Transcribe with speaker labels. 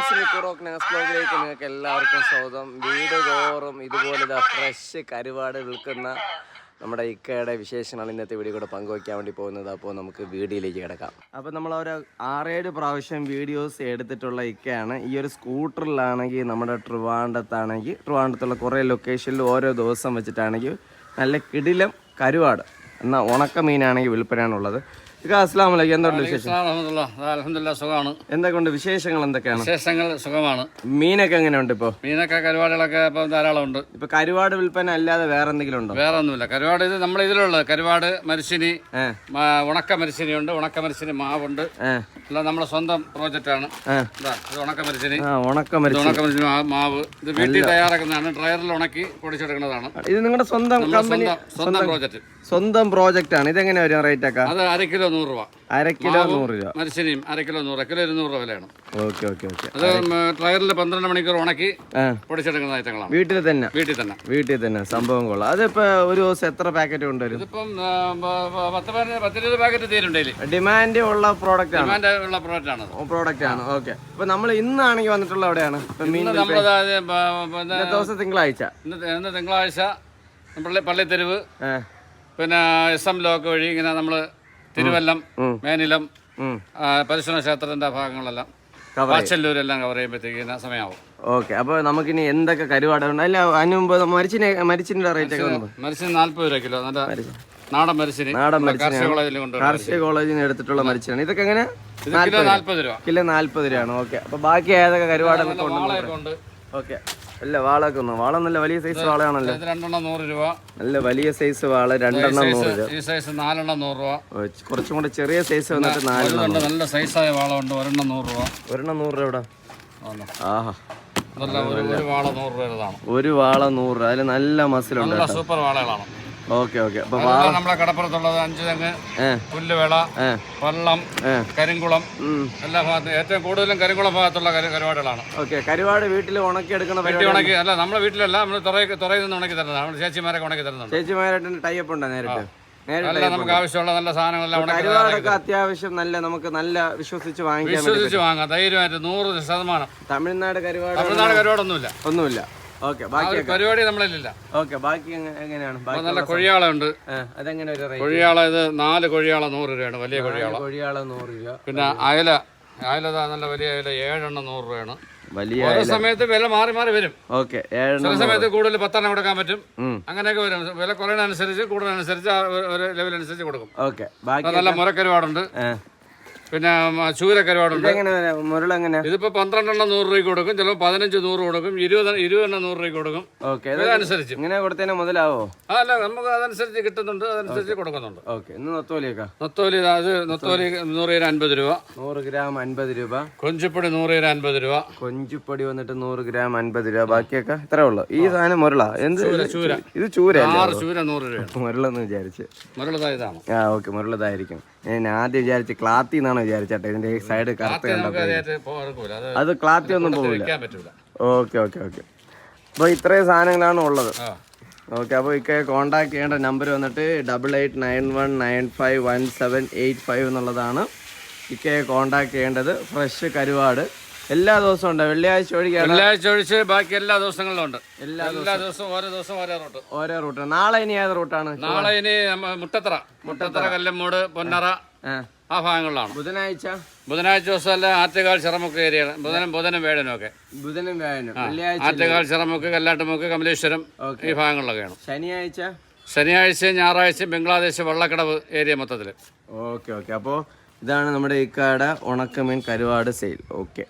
Speaker 1: Friends മിക്കുറോക്ക് ബ്ലോഗിലേക്ക് നിങ്ങൾക്ക് എല്ലാവർക്കും സ്വാഗതം. വീട് തോറും ഇതുപോലെ ഫ്രഷ് കരുവാട് വിൽക്കുന്ന നമ്മുടെ ഇക്കയുടെ വിശേഷമാണ് ഇന്നത്തെ വീഡിയോ കൂടെ പങ്കുവയ്ക്കാൻ വേണ്ടി പോകുന്നത്. അപ്പോൾ നമുക്ക് വീഡിയോയിലേക്ക് കിടക്കാം. അപ്പോൾ നമ്മൾ ഒരു ആറേഴ് പ്രാവശ്യം വീഡിയോസ് എടുത്തിട്ടുള്ള ഇക്കയാണ്. ഈ ഒരു സ്കൂട്ടറിലാണെങ്കിൽ നമ്മുടെ ട്രിവാണ്ടത്താണെങ്കിൽ ട്രിവാണ്ടത്തുള്ള കുറേ ലൊക്കേഷനിൽ ഓരോ ദിവസം വെച്ചിട്ടാണെങ്കിൽ നല്ല കിടിലം കരുവാട് എന്നാൽ ഉണക്ക മീനാണെങ്കിൽ വിൽപ്പനയാണുള്ളത്. ഇക്ക അസ്ലാം വലൈക്കും എന്തുണ്ട് വിശേഷം?
Speaker 2: അലഹമില്ല സുഖമാണ്
Speaker 1: എന്തൊക്കെയുണ്ട് വിശേഷങ്ങൾ എന്തൊക്കെയാണ്?
Speaker 2: വിശേഷങ്ങൾ സുഖമാണ്.
Speaker 1: മീനൊക്കെ എങ്ങനെയുണ്ട് ഇപ്പോ?
Speaker 2: മീനൊക്കെ കരുവാടുകളൊക്കെ ഇപ്പൊ ധാരാളം ഉണ്ട്.
Speaker 1: ഇപ്പൊ കരുവാട് വിൽപ്പന അല്ലാതെ വേറെ എന്തെങ്കിലും ഉണ്ടോ?
Speaker 2: വേറെ ഒന്നുമില്ല. കരുവാട് ഇത് നമ്മുടെ ഇതിലുള്ളത് കരുവാട് മരിശിനി ഉണക്ക മരിശിനി ഉണ്ട്. ഉണക്ക മരിശിനി മാവുണ്ട്. എല്ലാം നമ്മുടെ സ്വന്തം പ്രോജക്റ്റ്
Speaker 1: ആണ്.
Speaker 2: ഇതാ ഉണക്ക മരിശിനി.
Speaker 1: ഉണക്ക
Speaker 2: മരിശിനി. മാവ്. ഇത് വീട്ടിൽ തയ്യാറാക്കുന്നതാണ്. ഡ്രയറിൽ ഉണക്കി പൊടിച്ചെടുക്കുന്നതാണ്.
Speaker 1: ഇത് നിങ്ങളുടെ സ്വന്തം കമ്പനി
Speaker 2: സ്വന്തം സ്വന്തം പ്രോജക്റ്റ്
Speaker 1: സ്വന്തം പ്രോജക്റ്റ് ആണ്. ഇതെങ്ങനെ വരും റേറ്റ് ഒക്കെ?
Speaker 2: അത് അര കിലോ നൂറ് രൂപ.
Speaker 1: അര കിലോ നൂറ് രൂപ.
Speaker 2: മരിശനിയും അര കിലോ നൂറ് കിലോ ഇരുന്നൂറ് രൂപ വിലയാണ്.
Speaker 1: Okay okay okay.
Speaker 2: അത് ട്രയറിൽ പന്ത്രണ്ട് മണിക്കൂർ ഉണക്കി പൊടിച്ചെടുക്കുന്ന ഐറ്റങ്ങളാണ്.
Speaker 1: വീട്ടിൽ തന്നെ?
Speaker 2: വീട്ടിൽ തന്നെ.
Speaker 1: വീട്ടിൽ തന്നെ. സംഭവം കൊള്ളാം. അതിപ്പോ ഒരു ദിവസം എത്ര പാക്കറ്റ് കൊണ്ടുവരും?
Speaker 2: ഇതിപ്പം പത്ത് പത്തിരുപത് പാക്കറ്റ് തീരും
Speaker 1: ഡിമാൻഡ് ഉള്ള പ്രോഡക്റ്റ് ആണ്.
Speaker 2: ഡിമാൻഡ് ഉള്ള പ്രോഡക്റ്റ് ആണ്
Speaker 1: പ്രോഡക്റ്റ് ആണ്. ഓക്കെ. അപ്പൊ നമ്മൾ ഇന്നാണെങ്കിൽ വന്നിട്ടുള്ള എവിടെയാണ്? ഇന്നത്തെ ദിവസം തിങ്കളാഴ്ച.
Speaker 2: ഇന്ന് തിങ്കളാഴ്ച പള്ളി പള്ളിത്തെരുവ് പിന്നെ എസ് എം ലോക്ക് വഴി ഇങ്ങനെ നമ്മൾ തിരുവല്ലം. മേനിലം പരിശുദ്ധ ക്ഷേത്രത്തിന്റെ ഭാഗങ്ങളെല്ലാം വാച്ചല്ലൂരെല്ലാം കവർ ചെയ്യുമ്പോഴത്തേക്ക് സമയമാവും.
Speaker 1: ഓക്കെ അപ്പൊ നമുക്കിനി എന്തൊക്കെ കരുവാടുണ്ട് അല്ല അതിന് മുമ്പ് മരിച്ചിന് മരിച്ചിന്റെ റേറ്റ് ഒക്കെ
Speaker 2: മരിച്ചിന് നാല്പത് രൂപ കിലോ നല്ല നാടൻ മരിച്ചിന്
Speaker 1: നാടൻ
Speaker 2: കാർഷിക കോളേജിൽ കൊണ്ടുവരും
Speaker 1: കാർഷിക കോളേജിൽ നിന്ന് എടുത്തിട്ടുള്ള മരിച്ചാണ് ഇതൊക്കെ എങ്ങനെ?
Speaker 2: നാല്പത് രൂപ.
Speaker 1: കിലോ നാല്പത് രൂപയാണ്. ഓക്കെ അപ്പൊ ബാക്കി ഏതൊക്കെ കരുവാടൊക്കെ
Speaker 2: ഉണ്ട്.
Speaker 1: ഓക്കെ. അല്ല വാളൊക്കെ ഒന്ന്. വാള നല്ല വലിയ സൈസ് വാളയാണല്ലോ
Speaker 2: രണ്ടെണ്ണം നൂറ് രൂപ.
Speaker 1: നല്ല വലിയ സൈസ് വാള രണ്ടെണ്ണം നൂറ് രൂപ.
Speaker 2: ഈ സൈസ് നാലെണ്ണം നൂറ് രൂപ.
Speaker 1: കുറച്ചും കൂടെ ചെറിയ സൈസ് വന്നിട്ട് നാല്
Speaker 2: വലുതുണ്ട് നല്ല സൈസായ ഉണ്ട് ഒരെണ്ണം നൂറ് രൂപ.
Speaker 1: ഒരെണ്ണം നൂറ് രൂപ ഇവിടെ ആഹാ.
Speaker 2: ഒരു വാള നൂറ്
Speaker 1: വാള രൂപ. അതിൽ നല്ല മസിലുണ്ട്
Speaker 2: സൂപ്പർ വാളകളാണ്.
Speaker 1: Okay okay. അപ്പൊ
Speaker 2: നമ്മളെ കടപ്പുറത്തുള്ളത്? അഞ്ച് തെങ്ങ് പുല്ലുവേള വള്ളം കരിങ്കുളം. എല്ലാ ഭാഗത്തും ഏറ്റവും കൂടുതലും കരിങ്കുളം ഭാഗത്തുള്ള കരു- കരുവാടുകളാണ്
Speaker 1: ഓക്കെ കരുവാട് വീട്ടിൽ ഉണക്കി എടുക്കുന്ന
Speaker 2: വെട്ടി ഉണക്കി അല്ല നമ്മുടെ വീട്ടിലല്ല നമ്മൾ തുറയിൽ തുറയിൽ നിന്ന് ഉണക്കി തരുന്നതാണ്. നമ്മുടെ ചേച്ചിമാരൊക്കെ ഉണക്കി തരുന്നുണ്ട്.
Speaker 1: ചേച്ചിമാരായിട്ട് ടൈപ്പ് ഉണ്ടോ നേരിട്ട്?
Speaker 2: നമുക്ക് ആവശ്യമുള്ള നല്ല സാധനങ്ങളെല്ലാം
Speaker 1: അത്യാവശ്യം നല്ല നമുക്ക് നല്ല വിശ്വസിച്ച് വാങ്ങിക്കാം
Speaker 2: വിശ്വസിച്ച് വാങ്ങാം. ധൈര്യമായിട്ട് നൂറ് ശതമാനം.
Speaker 1: തമിഴ്നാട് കരുവാട്
Speaker 2: തമിഴ്നാട് കരുവാടൊന്നുമില്ല.
Speaker 1: ഒന്നുമില്ല. ഓക്കെ ബാക്കി
Speaker 2: പരിപാടി നമ്മളില്ല
Speaker 1: ഓക്കെ ബാക്കി എങ്ങനെയാണ്?
Speaker 2: നല്ല കൊഴിയാളുണ്ട്
Speaker 1: ഉണ്ട്. അതെങ്ങനെ ഒരു
Speaker 2: കൊഴിയാള ഇത് നാല് കൊഴിയാള നൂറ് രൂപയാണ് വലിയ കൊഴിയാള.
Speaker 1: കൊഴിയാള നൂറ് രൂപ.
Speaker 2: പിന്നെ അയല അയല നല്ല വലിയ അയല ഏഴെണ്ണം നൂറ് രൂപയാണ്.
Speaker 1: വലിയ
Speaker 2: ഓരോ സമയത്ത് വില മാറി മാറി വരും.
Speaker 1: ഓക്കെ
Speaker 2: ചില സമയത്ത് കൂടുതൽ പത്തെണ്ണം കൊടുക്കാൻ പറ്റും. അങ്ങനെയൊക്കെ വരും. വില കുറയുന്നതനുസരിച്ച് കൂടുതലനുസരിച്ച് ഒരു- ലെവൽ ലെവലനുസരിച്ച് കൊടുക്കും.
Speaker 1: ഓക്കെ
Speaker 2: നല്ല
Speaker 1: മുരക്കരുപാടുണ്ട്.
Speaker 2: പിന്നെ ശൂരക്കരുവാടുണ്ട് ചൂരക്കരുവാടുണ്ട്.
Speaker 1: ഇതെങ്ങനെ മുരള എങ്ങനെ?
Speaker 2: ഇതിപ്പോ പന്ത്രണ്ടെണ്ണം നൂറ് രൂപയ്ക്ക് കൊടുക്കും ചിലപ്പോൾ പതിനഞ്ച് നൂറ് കൊടുക്കും ഇരുപത് ഇരുപതെണ്ണം നൂറ് രൂപയ്ക്ക് കൊടുക്കും.
Speaker 1: ഓക്കെ
Speaker 2: ഇതനുസരിച്ച്.
Speaker 1: ഇങ്ങനെ കൊടുത്തതിന് മുതലാവോ?
Speaker 2: അല്ല നമുക്ക് അതനുസരിച്ച് കിട്ടുന്നുണ്ട് അതനുസരിച്ച് കൊടുക്കുന്നുണ്ട്.
Speaker 1: ഓക്കെ ഇന്ന് നൊത്തോലിയൊക്കെ?
Speaker 2: നൊത്തോലി അത് നൊത്തോലി നൂറ് ഗ്രാം അൻപത് രൂപ.
Speaker 1: നൂറ് ഗ്രാം അൻപത് രൂപ.
Speaker 2: കൊഞ്ചിപ്പൊടി നൂറ് ഗ്രാം അൻപത് രൂപ.
Speaker 1: കൊഞ്ചുപ്പൊടി വന്നിട്ട് നൂറ് ഗ്രാം അൻപത് രൂപ. ബാക്കിയൊക്കെ ഇത്രേ ഉള്ളു. ഈ സാധനം മുരള. എന്ത്. ഇത് ചൂര.
Speaker 2: ആറ് ചൂര നൂറ് രൂപ
Speaker 1: മുരളെന്ന് വിചാരിച്ച്.
Speaker 2: മുരളതായതാണ്
Speaker 1: ആ ഓക്കെ മുരളതായിരിക്കും. ഞാൻ ആദ്യം വിചാരിച്ച് ക്ലാത്തി എന്നാണ് വിചാരിച്ചേട്ടെ. ഇതിന്റെ സൈഡ് കറുത്ത
Speaker 2: നമുക്ക്
Speaker 1: കണ്ടപ്പോ
Speaker 2: അതായിട്ട് പോകാറില്ല അത്
Speaker 1: ക്ലാത്തി ഒന്നും പോകില്ല ഓക്കെ ഓക്കെ ഓക്കെ. അപ്പോൾ ഇത്രയും സാധനങ്ങളാണ് ഉള്ളത്. ഓക്കെ അപ്പോൾ ഇക്ക കോണ്ടാക്ട് ചെയ്യേണ്ട നമ്പർ വന്നിട്ട് double eight nine one nine five one seven eight five എന്നുള്ളതാണ് ഇക്കയെ കോണ്ടാക്ട് ചെയ്യേണ്ടത്. ഫ്രഷ് കരുവാട്. എല്ലാ ദിവസവും ഉണ്ട്. വെള്ളിയാഴ്ച ഒഴികെ
Speaker 2: വെള്ളിയാഴ്ച ഒഴിച്ച് ബാക്കി എല്ലാ ദിവസങ്ങളിലും ഉണ്ട്.
Speaker 1: എല്ലാ
Speaker 2: എല്ലാ ദിവസവും. ഓരോ ദിവസം ഓരോ റൂട്ട്.
Speaker 1: ഓരോ റൂട്ട്. നാളെ ഇനി ഏത് റൂട്ടാണ്?
Speaker 2: നാളെ ഇനി മുട്ടത്തറ. മുട്ടത്തറ. കല്ലമ്മൂട് പൊന്നറ
Speaker 1: ആ.
Speaker 2: ഭാഗങ്ങളിലാണ്.
Speaker 1: ബുധനാഴ്ച?
Speaker 2: ബുധനാഴ്ച ദിവസം അല്ല ആറ്റുകാൽ ചിറമുക്ക് ഏരിയാണ് ബുധനും ബുധനും വേടനും ഒക്കെ.
Speaker 1: ബുധനും വേടനും
Speaker 2: ആറ്റുകാൽ ചിറമുക്ക് കല്ലാട്ടുമുക്ക് കമലേശ്വരം ഈ ഭാഗങ്ങളിലൊക്കെയാണ്.
Speaker 1: ശനിയാഴ്ച?
Speaker 2: ശനിയാഴ്ച ഞായറാഴ്ച ബംഗ്ലാദേശ് വള്ളക്കടവ് ഏരിയ മൊത്തത്തിൽ
Speaker 1: ഓക്കെ ഓക്കെ. അപ്പോൾ ഇതാണ് നമ്മുടെ ഇക്കാട ഉണക്കമീൻ കരുവാട് സെയിൽ. ഓക്കെ.